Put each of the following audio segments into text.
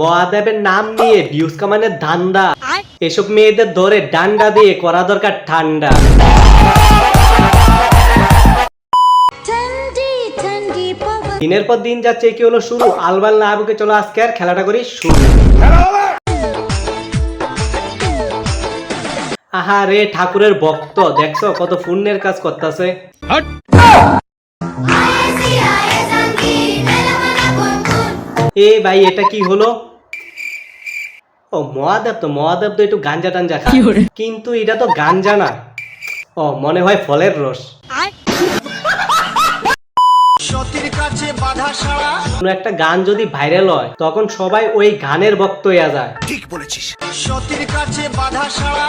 মহাদেবের নাম নিয়ে ভিউজ কামানের ধান্দা। এসব মেয়েদের ধরে ডান্ডা দিয়ে করা দরকার ঠান্ডা। দিনের পর দিন যাচ্ছে কি হলো শুরু। আলবাল না আবুকে চলো আজকে আর খেলাটা করি শুরু। আহা রে ঠাকুরের ভক্ত দেখছ কত পুণ্যের কাজ করতেছে। এ ভাই এটা কি হলো? ও মহাদেব তো মহাদেব তো একটু গাঞ্জা টাঞ্জা খায়। কিন্তু এটা তো গাঞ্জা না। ও মনে হয় ফলের রস। কোনো একটা গান যদি ভাইরাল হয় তখন সবাই ওই গানের ভক্ত হয়ে যায়। ঠিক বলেছিস। সতীর কাছে বাধা সারা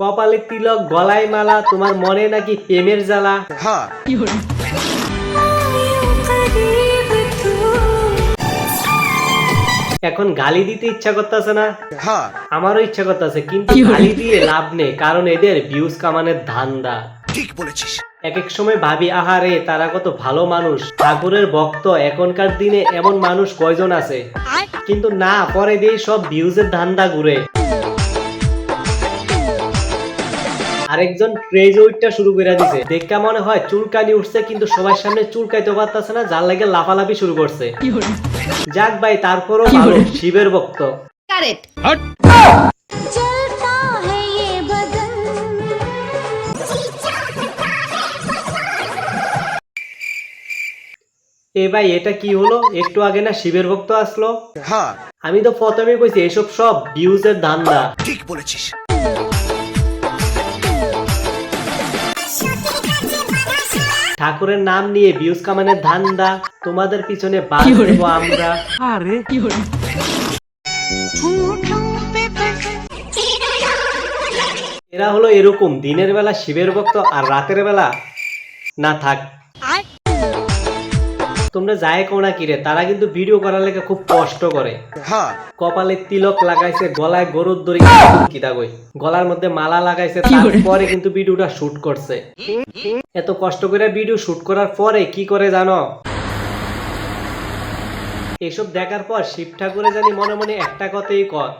কপালে তিলক গলায় মালা তোমার মনে নাকি প্রেমের জ্বালা? হ্যাঁ। এখন গালি দিতে ইচ্ছা করতেছে না। হ্যাঁ। আমারও ইচ্ছা করতেছে কিন্তু গালি দিয়ে লাভ নেই কারণ এদের ভিউজ কামানের ধান্দা। ঠিক বলেছিস। এক এক সময় ভাবি আহারে তারা কত ভালো মানুষ। ঠাকুরের ভক্ত এখনকার দিনে এমন মানুষ কয়জন আছে? কিন্তু না পরে দিয়ে সব ভিউজের ধান্দা ঘুরে। আরেকজন ক্রেজ ওইটটা শুরু করে দিছে। দেখা মনে হয় চুলকানি উঠছে কিন্তু সবার সামনে চুলকাইতে পারতেছে না যার লাগে লাফালাফি শুরু করছে। যাক ভাই তারপরও ভালো শিবের ভক্ত। এ ভাই এটা কি হলো? একটু আগে না শিবের ভক্ত আসলো? হ্যাঁ। আমি তো প্রথমে কইছি এসব সব ভিউজের ধান্দা। ঠিক বলেছিস। ঠাকুরের নাম নিয়ে ভিউজ কামানের ধান্দা তোমাদের পিছনে বাদ দেবো আমরা। এরা হলো এরকম দিনের বেলা শিবের ভক্ত আর রাতের বেলা। না থাক। তোমরা যায় কোনা কিরে তারা কিন্তু ভিডিও করার লেগে খুব কষ্ট করে। হ্যাঁ। কপালে তিলক লাগাইছে গলায় গরুর দড়ি কিতা কই গলার মধ্যে মালা লাগাইছে তারপরে কিন্তু ভিডিওটা শুট করছে। এত কষ্ট করে ভিডিও শুট করার পরে কি করে জানো? এসব দেখার পর শিব ঠাকুরে জানি মনে মনে একটা কথাই কর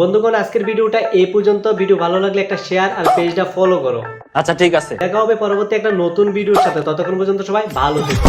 বন্ধুগণ আজকের ভিডিওটা এই পর্যন্ত। ভিডিও ভালো লাগলে একটা শেয়ার আর পেজটা ফলো করো। আচ্ছা ঠিক আছে। দেখা হবে পরবর্তী একটা নতুন ভিডিওর সাথে। ততক্ষণ পর্যন্ত সবাই ভালো থেকো।